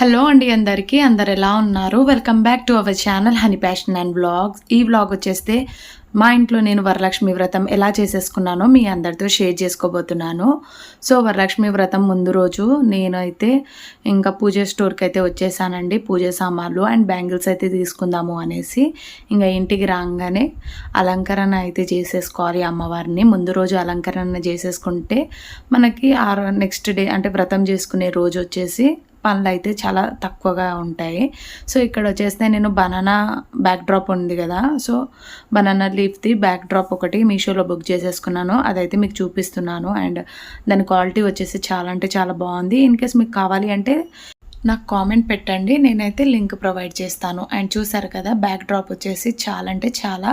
Hello అండి అందరికీ. అందరు ఎలా ఉన్నారు? Welcome back to our channel honey passion and blogs ఈ వ్లాగ్ వచ్చేస్తే మా ఇంట్లో నేను వరలక్ష్మి వ్రతం ఎలా చేసేసుకున్నానో మీ అందరితో షేర్ చేసుకోబోతున్నాను. సో వరలక్ష్మి వ్రతం ముందు రోజు నేనైతే ఇంకా పూజ స్టోర్కి అయితే వచ్చేసానండి. పూజ సామాన్లు అండ్ బ్యాంగిల్స్ అయితే తీసుకుందాము అనేసి ఇంకా ఇంటికి రాగానే అలంకరణ అయితే చేసేసుకోవాలి అమ్మవారిని. ముందు రోజు అలంకరణ చేసేసుకుంటే మనకి ఆ నెక్స్ట్ డే అంటే వ్రతం చేసుకునే రోజు వచ్చేసి పనులు అయితే చాలా తక్కువగా ఉంటాయి. సో ఇక్కడ వచ్చేస్తే నేను బనానా బ్యాక్ డ్రాప్ ఉంది కదా. సో బనానా లీఫ్ది బ్యాక్ డ్రాప్ ఒకటి మీషోలో బుక్ చేసేసుకున్నాను. అదైతే మీకు చూపిస్తున్నాను. అండ్ దాని క్వాలిటీ వచ్చేసి చాలా అంటే చాలా బాగుంది. ఇన్ కేస్ మీకు కావాలి అంటే నాకు కామెంట్ పెట్టండి. నేనైతే లింక్ ప్రొవైడ్ చేస్తాను. అండ్ చూసారు కదా బ్యాక్ డ్రాప్ వచ్చేసి చాలా అంటే చాలా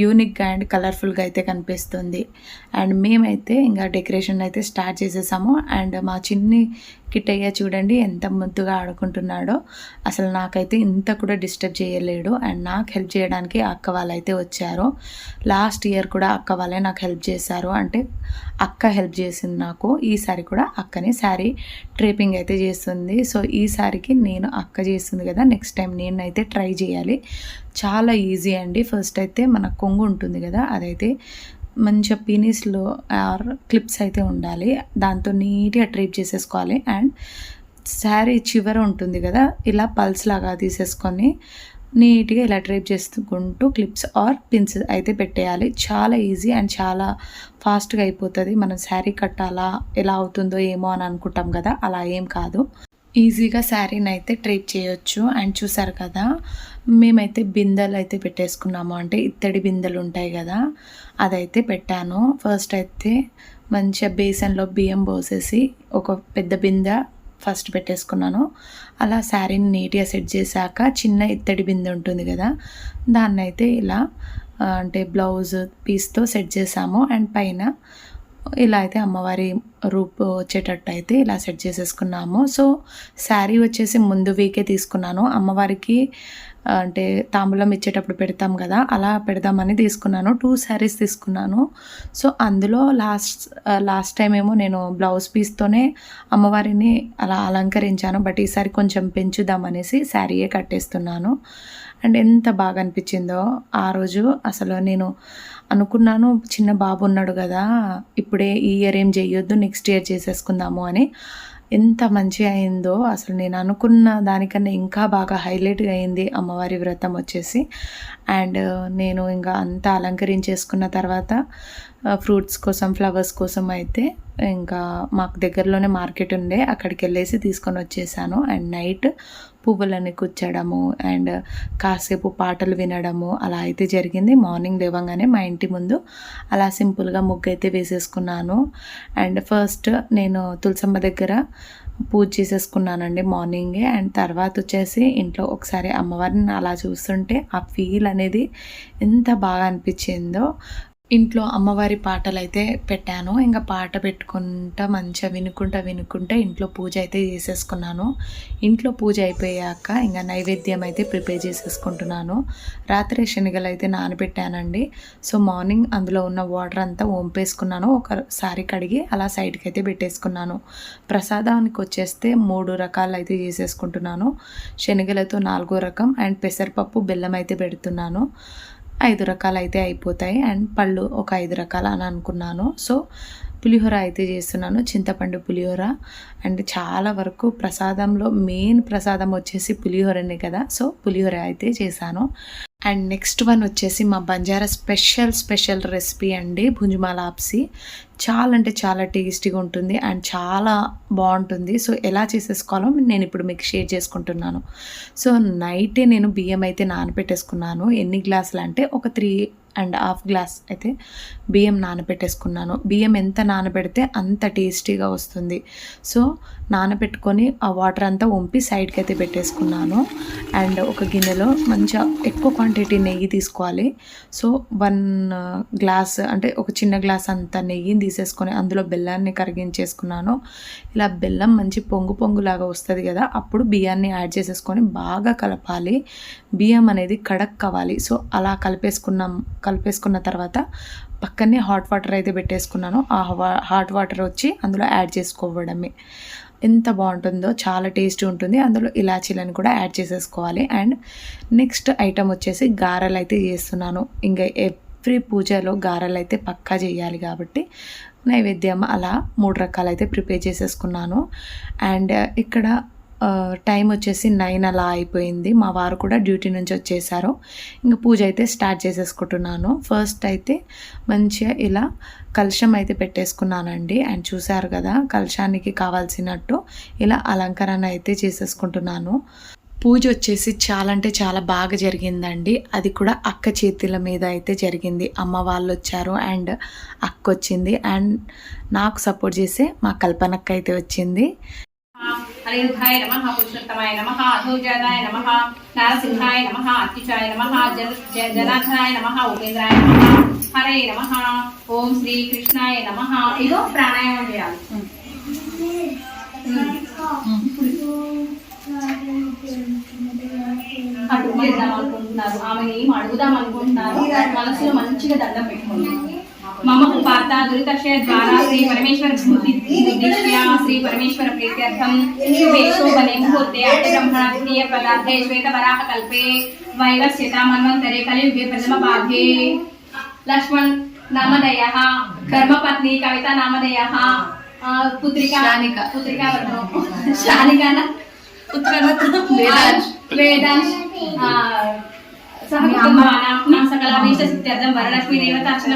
యూనిక్గా అండ్ కలర్ఫుల్గా అయితే కనిపిస్తుంది. అండ్ మేమైతే ఇంకా డెకరేషన్ అయితే స్టార్ట్ చేసేసాము. అండ్ మా చిన్ని కిట్టయ్య చూడండి ఎంత ముద్దుగా ఆడుకుంటున్నాడో. అసలు నాకైతే ఇంత కూడా డిస్టర్బ్ చేయలేడు. అండ్ నాకు హెల్ప్ చేయడానికి అక్క వాళ్ళైతే వచ్చారు. లాస్ట్ ఇయర్ కూడా అక్క వాళ్ళే నాకు హెల్ప్ చేశారు. అంటే అక్క హెల్ప్ చేసింది నాకు. ఈసారి కూడా అక్కని శారీ ట్రేపింగ్ అయితే చేస్తుంది. సో ఈసారికి నేను అక్క చేస్తుంది కదా నెక్స్ట్ టైం నేనైతే ట్రై చేయాలి. చాలా ఈజీ అండి. ఫస్ట్ అయితే మన కొంగు ఉంటుంది కదా అదైతే మంచిగా పీనీస్లో ఆర్ క్లిప్స్ అయితే ఉండాలి. దాంతో నీట్గా ట్రీప్ చేసేసుకోవాలి. అండ్ శారీ చివర ఉంటుంది కదా ఇలా పల్స్ లాగా తీసేసుకొని నీట్గా ఇలా ట్రేప్ చేసుకుంటూ క్లిప్స్ ఆర్ పిన్స్ అయితే పెట్టేయాలి. చాలా ఈజీ అండ్ చాలా ఫాస్ట్గా అయిపోతుంది. మనం శారీ కట్టాలా ఎలా అవుతుందో ఏమో అని అనుకుంటాం కదా అలా ఏం కాదు. ఈజీగా శారీని అయితే ట్రేప్ చేయొచ్చు. అండ్ చూసారు కదా మేమైతే బిందెలు అయితే పెట్టేసుకున్నాము. అంటే ఇత్తడి బిందెలు ఉంటాయి కదా అదైతే పెట్టాను. ఫస్ట్ అయితే మంచిగా బేసన్లో బియ్యం పోసేసి ఒక పెద్ద బిందె ఫస్ట్ పెట్టేసుకున్నాను. అలా శారీని నీట్గా సెట్ చేశాక చిన్న ఇత్తడి బిందె ఉంటుంది కదా దాన్ని అయితే ఇలా అంటే బ్లౌజ్ పీస్తో సెట్ చేసాము అండ్ పైన ఇలా అయితే అమ్మవారి రూపు వచ్చేటట్టు అయితే ఇలా సెట్ చేసేసుకున్నాము. సో శారీ వచ్చేసి ముందు వీకే తీసుకున్నాను. అమ్మవారికి అంటే తాంబూలం ఇచ్చేటప్పుడు పెడతాం కదా అలా పెడదామని తీసుకున్నాను. టూ శారీస్ తీసుకున్నాను. సో అందులో లాస్ట్ లాస్ట్ టైం ఏమో నేను బ్లౌజ్ పీస్తోనే అమ్మవారిని అలా అలంకరించాను. బట్ ఈసారి కొంచెం పెంచుదామనేసి శారీయే కట్టేస్తున్నాను. అండ్ ఎంత బాగా అనిపించిందో ఆ రోజు అసలు నేను అనుకున్నాను చిన్న బాబు ఉన్నాడు కదా ఇప్పుడే ఈ ఇయర్ ఏం చేయొద్దు నెక్స్ట్ ఇయర్ చేసేసుకుందాము అని. ఎంత మంచిగా అయిందో అసలు నేను అనుకున్న దానికన్నా ఇంకా బాగా హైలైట్గా అయింది అమ్మవారి వ్రతం వచ్చేసి. అండ్ uh, నేను ఇంకా అంతా అలంకరించేసుకున్న తర్వాత uh, ఫ్రూట్స్ కోసం ఫ్లవర్స్ కోసం అయితే ఇంకా మాకు దగ్గరలోనే మార్కెట్ ఉండే అక్కడికి వెళ్ళేసి తీసుకొని వచ్చేసాను. అండ్ నైట్ పువ్వులని కూర్చడము అండ్ కాసేపు పాటలు వినడము అలా అయితే జరిగింది. మార్నింగ్ లేవగానే మా ఇంటి ముందు అలా సింపుల్గా ముగ్గు అయితే వేసేసుకున్నాను. అండ్ ఫస్ట్ నేను తులసమ్మ దగ్గర పూజ చేసేసుకున్నానండి మార్నింగే. అండ్ తర్వాత వచ్చేసి ఇంట్లో ఒకసారి అమ్మవారిని అలా చూస్తుంటే ఆ ఫీల్ అనేది ఎంత బాగా అనిపించిందో. ఇంట్లో అమ్మవారి పాటలు అయితే పెట్టాను. ఇంకా పాట పెట్టుకుంటా మంచిగా వినుకుంటా వినుకుంటా ఇంట్లో పూజ అయితే చేసేసుకున్నాను. ఇంట్లో పూజ అయిపోయాక ఇంకా నైవేద్యం అయితే ప్రిపేర్ చేసేసుకుంటున్నాను. రాత్రి శనగలు అయితే నానబెట్టానండి. సో మార్నింగ్ అందులో ఉన్న వాటర్ అంతా వంపేసుకున్నాను. ఒకసారి కడిగి అలా సైడ్కి అయితే పెట్టేసుకున్నాను. ప్రసాదానికి వచ్చేస్తే మూడు రకాలు అయితే చేసేసుకుంటున్నాను. శనగలతో నాలుగో రకం అండ్ పెసరపప్పు బెల్లం అయితే పెడుతున్నాను. ఐదు రకాలు అయితే అయిపోతాయి. అండ్ పళ్ళు ఒక ఐదు రకాలు అని అనుకున్నాను. సో పులిహోర అయితే చేస్తున్నాను. చింతపండు పులిహోర. అండ్ చాలా వరకు ప్రసాదంలో మెయిన్ ప్రసాదం వచ్చేసి పులిహోరనే కదా. సో పులిహోర అయితే చేశాను. అండ్ నెక్స్ట్ వన్ వచ్చేసి మా బంజారా స్పెషల్ స్పెషల్ రెసిపీ అండి భుంజుమాల ఆప్సి. చాలా అంటే చాలా టేస్టీగా ఉంటుంది అండ్ చాలా బాగుంటుంది. సో ఎలా చేసేసుకోవాలో నేను ఇప్పుడు మీకు షేర్ చేసుకుంటున్నాను. సో నైటే నేను బియ్యం అయితే నానబెట్టేసుకున్నాను ఎన్ని గ్లాసులు అంటే ఒక త్రీ అండ్ హాఫ్ గ్లాస్ అయితే బియ్యం నానబెట్టేసుకున్నాను. బియ్యం ఎంత నానబెడితే అంత టేస్టీగా వస్తుంది. సో నానబెట్టుకొని ఆ వాటర్ అంతా వంపి సైడ్కి అయితే పెట్టేసుకున్నాను. అండ్ ఒక గిన్నెలో మంచిగా ఎక్కువ క్వాంటిటీ నెయ్యి తీసుకోవాలి. సో వన్ గ్లాస్ అంటే ఒక చిన్న గ్లాస్ అంత నెయ్యిని తీసేసుకొని అందులో బెల్లాన్ని కరిగించేసుకున్నాను. ఇలా బెల్లం మంచి పొంగు పొంగులాగా వస్తుంది కదా అప్పుడు బియ్యాన్ని యాడ్ చేసేసుకొని బాగా కలపాలి. బియ్యం అనేది కడక్ కావాలి సో అలా కలిపేసుకున్నాం కలిపేసుకున్న తర్వాత పక్కనే హాట్ వాటర్ అయితే పెట్టేసుకున్నాను. ఆ హాట్ వాటర్ వచ్చి అందులో యాడ్ చేసుకోవడమే. ఎంత బాగుంటుందో చాలా టేస్టీ ఉంటుంది. అందులో ఇలాచీలను కూడా యాడ్ చేసేసుకోవాలి. అండ్ నెక్స్ట్ ఐటమ్ వచ్చేసి గారెలు అయితే చేస్తున్నాను. ఇంకా ఎవ్రీ పూజలో గారెలు అయితే పక్కా చేయాలి కాబట్టి నైవేద్యం అలా మూడు రకాలు అయితే ప్రిపేర్ చేసేసుకున్నాను. అండ్ ఇక్కడ టైం వచ్చేసి నైన్ అలా అయిపోయింది. మా వారు కూడా డ్యూటీ నుంచి వచ్చేసారు. ఇంకా పూజ అయితే స్టార్ట్ చేసేసుకుంటున్నాను. ఫస్ట్ అయితే మంచిగా ఇలా కలుషం అయితే పెట్టేసుకున్నానండి. అండ్ చూసారు కదా కలుషానికి కావాల్సినట్టు ఇలా అలంకరణ అయితే చేసేసుకుంటున్నాను. పూజ వచ్చేసి చాలా అంటే చాలా బాగా జరిగిందండి. అది కూడా అక్క చేతుల మీద అయితే జరిగింది. అమ్మ వాళ్ళు వచ్చారు అండ్ అక్క వచ్చింది. అండ్ నాకు సపోర్ట్ చేసే మా కల్పనక్క అయితే వచ్చింది. అనిరుద్ధాయ నమ పురుషోత్తమాయ నమ అధోజాదాయ నమ నారసింహాయ నమ అత్యుచాయ నమ జనార్దనాయ నమ ఉపేంద్రాయ నమ హరే నమ ఓం శ్రీ కృష్ణాయ నమ. ఇదో ప్రాణాయామం చేయాలి. అటు చేద్దాం అనుకుంటున్నారు. ఆమెని ఏం అడుగుదాం అనుకుంటున్నారు? మనసులో మంచిగా దండం పెట్టుకోండి. मम उपाता दुरीतक्षय द्वारा श्री परमेश्वर बुद्धिश्रिया श्री परमेश्वर प्रीत्यर्थम शुभेशो बले मुहूर्ते अटब्रह्मणीय पदार्थे श्वेतवराह कल्पे वैवस्यता मन्वन्तरे कलियुगे प्रथमपादे। लक्ष्मण नामधेयः कर्मपत्नी कविता नामदय पुत्रिका शालिका पुत्रिका वर्णो शालिका न? उत्कर्मत्वं वेदांश। वेदांश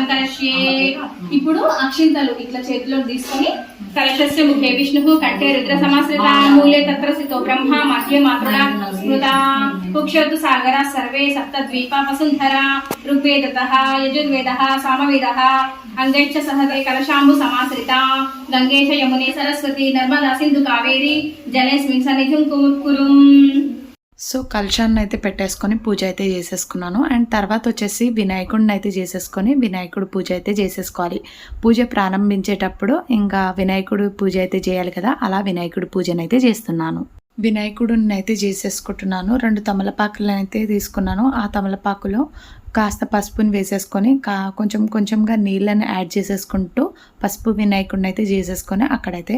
కలశ్యే ఇప్పుడు అక్షింతలు ఇట్లా చేతిలో తీసుకొని కలశస్య ముఖే విష్ణు కంఠే రుద్ర సమాశ్రిత మూలే తత్ర స్థితో బ్రహ్మ మధ్య మాతృడ స్మృత. కుక్షతు సాగర సర్వే సప్త ద్వీప వసుంధర ఋగ్వేదత యజుర్వేద సామవేద అంగైశ్చ సహతే కలశాంబు సమాశ్రిత. గంగేశ యమునే సరస్వతి నర్మదా సింధు కావేరి జలేస్మిన్ సన్నిధిం కురుం. సో కలశాన్ని అయితే పెట్టేసుకొని పూజ అయితే చేసేసుకున్నాను. అండ్ తర్వాత వచ్చేసి వినాయకుడిని అయితే చేసేసుకొని వినాయకుడు పూజ అయితే చేసేసుకోవాలి. పూజ ప్రారంభించేటప్పుడు ఇంకా వినాయకుడు పూజ అయితే చేయాలి కదా అలా వినాయకుడు పూజను అయితే చేస్తున్నాను. వినాయకుడిని అయితే చేసేసుకుంటున్నాను. రెండు తమలపాకులను అయితే తీసుకున్నాను. ఆ తమలపాకులో కాస్త పసుపుని వేసేసుకొని కా కొంచెం కొంచెంగా నీళ్ళని యాడ్ చేసేసుకుంటూ పసుపు వినాయకుడిని అయితే చేసేసుకొని అక్కడైతే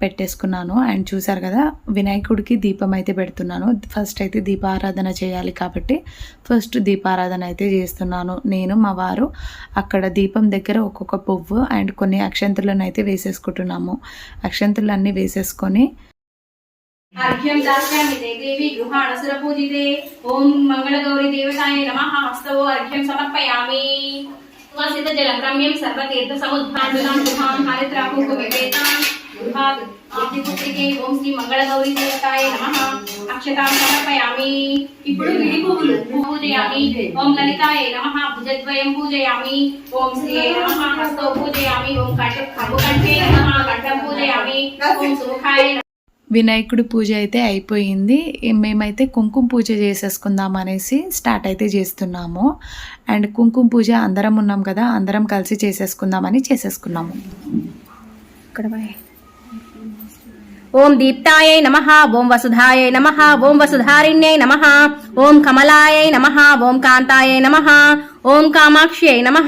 పెట్టేసుకున్నాను. అండ్ చూసారు కదా వినాయకుడికి దీపం అయితే పెడుతున్నాను. ఫస్ట్ అయితే దీపారాధన చేయాలి కాబట్టి ఫస్ట్ దీపారాధన అయితే చేస్తున్నాను నేను మా వారు. అక్కడ దీపం దగ్గర ఒక్కొక్క పువ్వు అండ్ కొన్ని అక్షంతులను అయితే వేసేసుకుంటున్నాము. అక్షంతులు అన్నీ వేసేసుకొని అర్ఘ్యం దేవి గృహ అనసుర పూజితే. ఓం దేవతాయ హస్తవో అర్ఘ్యం సమర్పయామి. గృహాం ఆదిపుత్రికే ఓం శ్రీ మంగళగౌరి దేవతాయ నమః అక్షతాం సమర్పయామి ఇప్పుడు విడి పువ్వులు పూజయామి। ఓం లలితాయ నమః। భుజద్వయం పూజయామి। ఓం శ్రీ నమః। హస్తో పూజయామి। ఓం కంఠ కంఠే నమః। కంఠం పూజయామి। ఓం సుముఖాయ వినాయకుడి పూజ అయితే అయిపోయింది. మేమైతే కుంకుమ పూజ చేసేసుకుందాం అనేసి స్టార్ట్ అయితే చేస్తున్నాము. అండ్ కుంకుమ పూజ అందరం ఉన్నాం కదా అందరం కలిసి చేసేసుకుందామని చేసేసుకున్నాము. ఓం దీప్తాయై నమ ఓం వసుధాయై నమ ఓం వసుధారిణ్యై నమ ఓం కమలాయై నమ ఓం కాంతాయై నమ ఓం కామాక్ష్యై నమ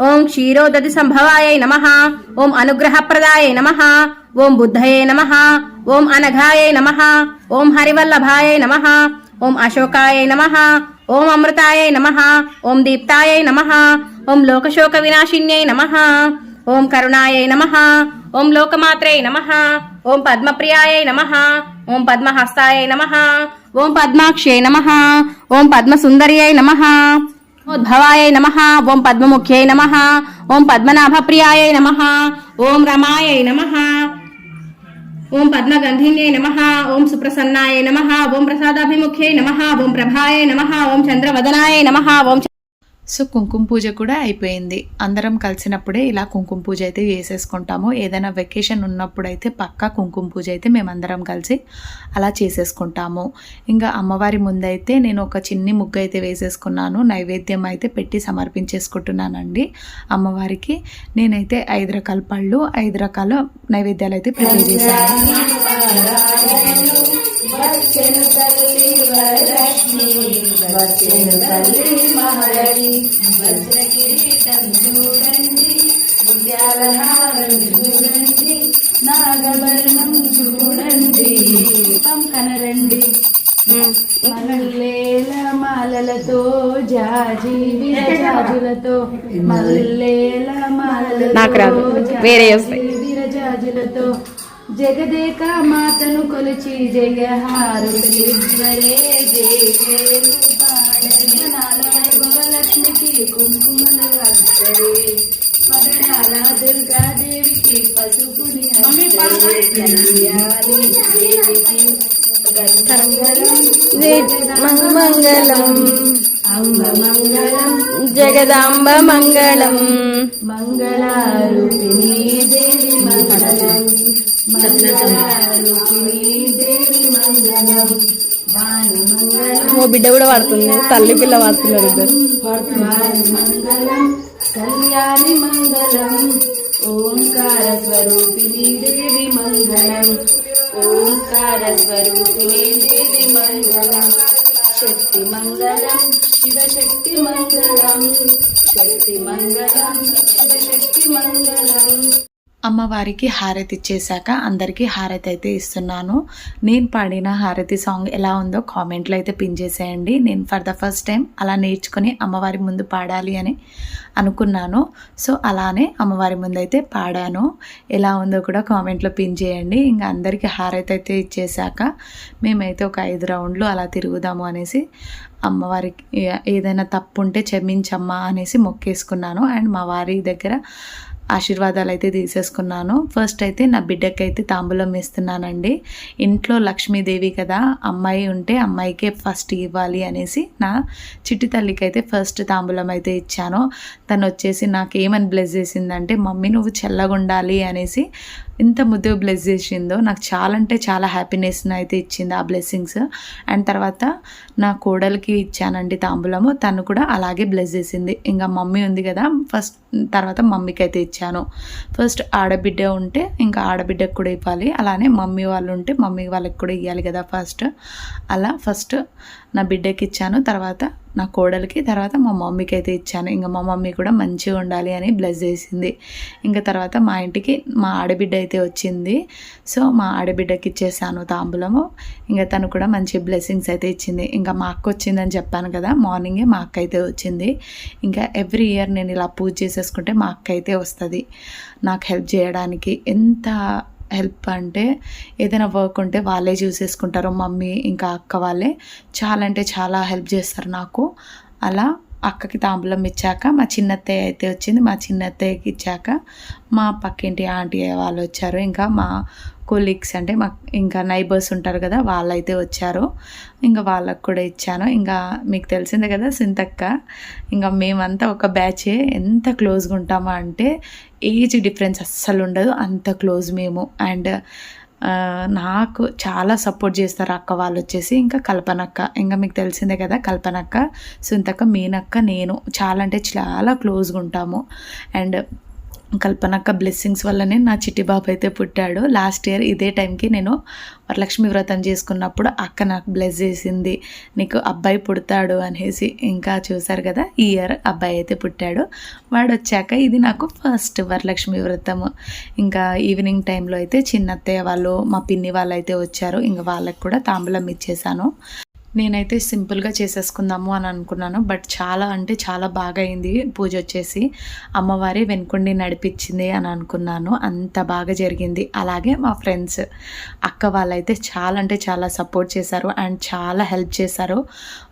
ఓం క్షీరోదతి సంభవాయై నమ ఓం అనుగ్రహప్రదాయై నమ ఓం బుద్ధయే నమ ఓం అనఘాయై నమ ఓం హరివల్లభాయై నమ ఓం అశోకాయై నమ ఓం అమృతాయై నమ ఓం దీప్తాయై నమ ఓం లోకశోక వినాశిన్యై నమ ఓం కరుణాయై నమ ఓం లోకమాత్రే నమ ఓం పద్మప్రియాయ నమ ఓం పద్మహస్తాయ నమ ఓం పద్మాక్షే నమ ఓం పద్మసుందర్యై నమ ఉద్భవాయ నమ ఓం పద్మముఖ్యై నమ ఓం పద్మనాభప్రియాయ నమ ఓం రమాయ నమ ఓం పద్మగంధిన్యై నమ ఓం సుప్రసన్నాయ నమ ఓం ప్రసాదాభిముఖ్యై నమ ఓం ప్రభాయ నమ ఓం చంద్రవదనాయ నమ ఓం సో కుంకుమ పూజ కూడా అయిపోయింది. అందరం కలిసినప్పుడే ఇలా కుంకుమ పూజ అయితే చేసేసుకుంటాము. ఏదైనా వెకేషన్ ఉన్నప్పుడు అయితే పక్కా కుంకుమ పూజ అయితే మేమందరం కలిసి అలా చేసేసుకుంటాము. ఇంకా అమ్మవారి ముందైతే నేను ఒక చిన్ని ముగ్గు అయితే వేసేసుకున్నాను. నైవేద్యం అయితే పెట్టి సమర్పించేసుకుంటున్నానండి. అమ్మవారికి నేనైతే ఐదు రకాల పళ్ళు ఐదు రకాల నైవేద్యాలు అయితే ప్రిపేర్ చేశాను. వచ్చెను తల్లి మహళి వజ్ర కిరీటం చూడండి ముత్యాల హారం చూడండి నాగవర్ణం చూడండి కనరండి మల్లెల మాలలతో జాజి విరజాజులతో మల్లెల మాలలతో నాకు రాదు. వేరే వస్తాయి. విరజాజులతో జగదేక మాతను కొలిచి జగహారులే జయలు పాడని వైభవలక్ష్మికి కుంకుమలు అద్దరే పగడాల దుర్గాదేవికి పసుపుని దేవికి మంగళం అంబ మంగళం. జగదాంబ మంగళం. మంగళారూపిణీ ఓ బిడ్డ కూడా పడుతుంది. తల్లి పిల్ల పడుతున్నారు ఇద్దరు. కళ్యాణి మంగళం ఓంకార స్వరూపిణీ దేవి మంగళం. ఓంకార స్వరూపిణీ దేవి మంగళం. శక్తి మంగళం శివశక్తి మంగళం శక్తి మంగళం శివశక్తి మంగళం. అమ్మవారికి హారతి ఇచ్చేసాక అందరికీ హారతి అయితే ఇస్తున్నాను. నేను పాడిన హారతి సాంగ్ ఎలా ఉందో కామెంట్లో అయితే పిన్ చేసేయండి. నేను ఫర్ ద ఫస్ట్ టైం అలా నేర్చుకొని అమ్మవారి ముందు పాడాలి అని అనుకున్నాను. సో అలానే అమ్మవారి ముందు అయితే పాడాను. ఎలా ఉందో కూడా కామెంట్లో పిన్ చేయండి. ఇంకా అందరికీ హారతి అయితే ఇచ్చేసాక మేమైతే ఒక ఐదు రౌండ్లు అలా తిరుగుదాము అనేసి అమ్మవారికి ఏదైనా తప్పు ఉంటే క్షమించమ్మా అనేసి మొక్కేసుకున్నాను. అండ్ మా వారి దగ్గర ఆశీర్వాదాలు అయితే తీసేసుకున్నాను. ఫస్ట్ అయితే నా బిడ్డకైతే తాంబూలం ఇస్తున్నానండి ఇంట్లో లక్ష్మీదేవి కదా అమ్మాయి ఉంటే అమ్మాయికే ఫస్ట్ ఇవ్వాలి అనేసి నా చిట్టి తల్లికి అయితే ఫస్ట్ తాంబూలం అయితే ఇచ్చాను. తను వచ్చేసి నాకు ఏమని బ్లెస్ చేసిందంటే మమ్మీ నువ్వు చల్లగుండాలి అనేసి ఎంత ముద్దు బ్లెస్ చేసిందో నాకు చాలా అంటే చాలా హ్యాపీనెస్ని అయితే ఇచ్చింది ఆ బ్లెస్సింగ్స్ అండ్ తర్వాత నా కోడలికి ఇచ్చానండి తాంబూలము. తను కూడా అలాగే బ్లెస్ చేసింది. ఇంకా మమ్మీ ఉంది కదా ఫస్ట్ తర్వాత మమ్మీకి అయితే ఇచ్చాను. ఫస్ట్ ఆడబిడ్డ ఉంటే ఇంకా ఆడబిడ్డకు కూడా ఇవ్వాలి. అలానే మమ్మీ వాళ్ళు ఉంటే మమ్మీ వాళ్ళకి కూడా ఇవ్వాలి కదా ఫస్ట్ అలా ఫస్ట్ నా బిడ్డకి ఇచ్చాను. తర్వాత నా కోడలికి తర్వాత మా మమ్మీకి అయితే ఇచ్చాను. ఇంకా మా మమ్మీ కూడా మంచిగా ఉండాలి అని బ్లెస్ చేసింది. ఇంకా తర్వాత మా ఇంటికి మా ఆడబిడ్డ అయితే వచ్చింది. సో మా ఆడబిడ్డకి ఇచ్చేసాను తాంబూలము. ఇంకా తను కూడా మంచి బ్లెస్సింగ్స్ అయితే ఇచ్చింది. ఇంకా మా అక్క వచ్చిందని చెప్పాను కదా మార్నింగే మా అక్క అయితే వచ్చింది. ఇంకా ఎవ్రీ ఇయర్ నేను ఇలా పూజ చేసేసుకుంటే మా అక్క అయితే వస్తుంది. నాకు హెల్ప్ చేయడానికి ఎంత హెల్ప్ అంటే ఏదైనా వర్క్ ఉంటే వాళ్ళే చూసేసుకుంటారు మమ్మీ ఇంకా అక్క వాళ్ళే. చాలా అంటే చాలా హెల్ప్ చేస్తారు నాకు. అలా అక్కకి తాంబూలం ఇచ్చాక మా చిన్నత్తయ్య అయితే వచ్చింది. మా చిన్నత్తయ్యకి ఇచ్చాక మా పక్కింటి ఆంటీ వాళ్ళు వచ్చారు. ఇంకా మా కొలీగ్స్ అంటే మా ఇంకా నైబర్స్ ఉంటారు కదా వాళ్ళైతే వచ్చారు. ఇంకా వాళ్ళకు కూడా ఇచ్చాను. ఇంకా మీకు తెలిసిందే కదా సింతక్క. ఇంకా మేమంతా ఒక బ్యాచే ఎంత క్లోజ్గా ఉంటామా అంటే ఏజ్ డిఫరెన్స్ అస్సలు ఉండదు. అంత క్లోజ్ మేము. అండ్ నాకు చాలా సపోర్ట్ చేస్తారు అక్క వాళ్ళు వచ్చేసి. ఇంకా కల్పనక్క. ఇంకా మీకు తెలిసిందే కదా కల్పనక్క సుంతక్క మీనక్క నేను చాలా అంటే చాలా క్లోజ్గా ఉంటాము. అండ్ కల్పనక్క బ్లెస్సింగ్స్ వల్లనే నా చిట్టి బాబు అయితే పుట్టాడు. లాస్ట్ ఇయర్ ఇదే టైంకి నేను వరలక్ష్మి వ్రతం చేసుకున్నప్పుడు అక్క నాకు బ్లెస్ చేసింది. నీకు అబ్బాయి పుడతాడు అనేసి ఇంకా చూశారు కదా ఈ ఇయర్ అబ్బాయి అయితే పుట్టాడు. వాడు వచ్చాక ఇది నాకు ఫస్ట్ వరలక్ష్మి వ్రతము. ఇంకా ఈవినింగ్ టైంలో అయితే చిన్నత్తయ్య వాళ్ళు మా పిన్ని వాళ్ళు అయితే వచ్చారు. ఇంకా వాళ్ళకి కూడా తాంబూలం ఇచ్చేసాను. నేనైతే సింపుల్గా చేసేసుకుందాము అని అనుకున్నాను. బట్ చాలా అంటే చాలా బాగా అయింది పూజ వచ్చేసి. అమ్మవారి వెనుకుండి నడిపించింది అని అనుకున్నాను. అంత బాగా జరిగింది. అలాగే మా ఫ్రెండ్స్ అక్క వాళ్ళైతే చాలా అంటే చాలా సపోర్ట్ చేశారు అండ్ చాలా హెల్ప్ చేశారు.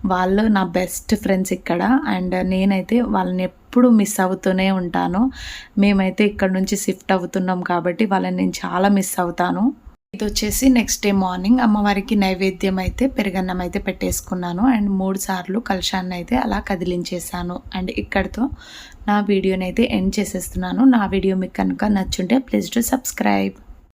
వాళ్ళు నా బెస్ట్ ఫ్రెండ్స్ ఇక్కడ అండ్ నేనైతే వాళ్ళని ఎప్పుడు మిస్ అవుతూనే ఉంటాను. మేమైతే ఇక్కడ నుంచి షిఫ్ట్ అవుతున్నాం కాబట్టి వాళ్ళని నేను చాలా మిస్ అవుతాను. ఇది వచ్చేసి నెక్స్ట్ డే మార్నింగ్ అమ్మవారికి నైవేద్యం అయితే పెరుగన్నం అయితే పెట్టేసుకున్నాను. అండ్ మూడు సార్లు కలశాన్ని అయితే అలా కదిలించేసాను అండ్ ఇక్కడితో నా వీడియోని అయితే ఎండ్ చేసేస్తున్నాను. నా వీడియో మీకు కనుక నచ్చుంటే ప్లీజ్ టు సబ్స్క్రైబ్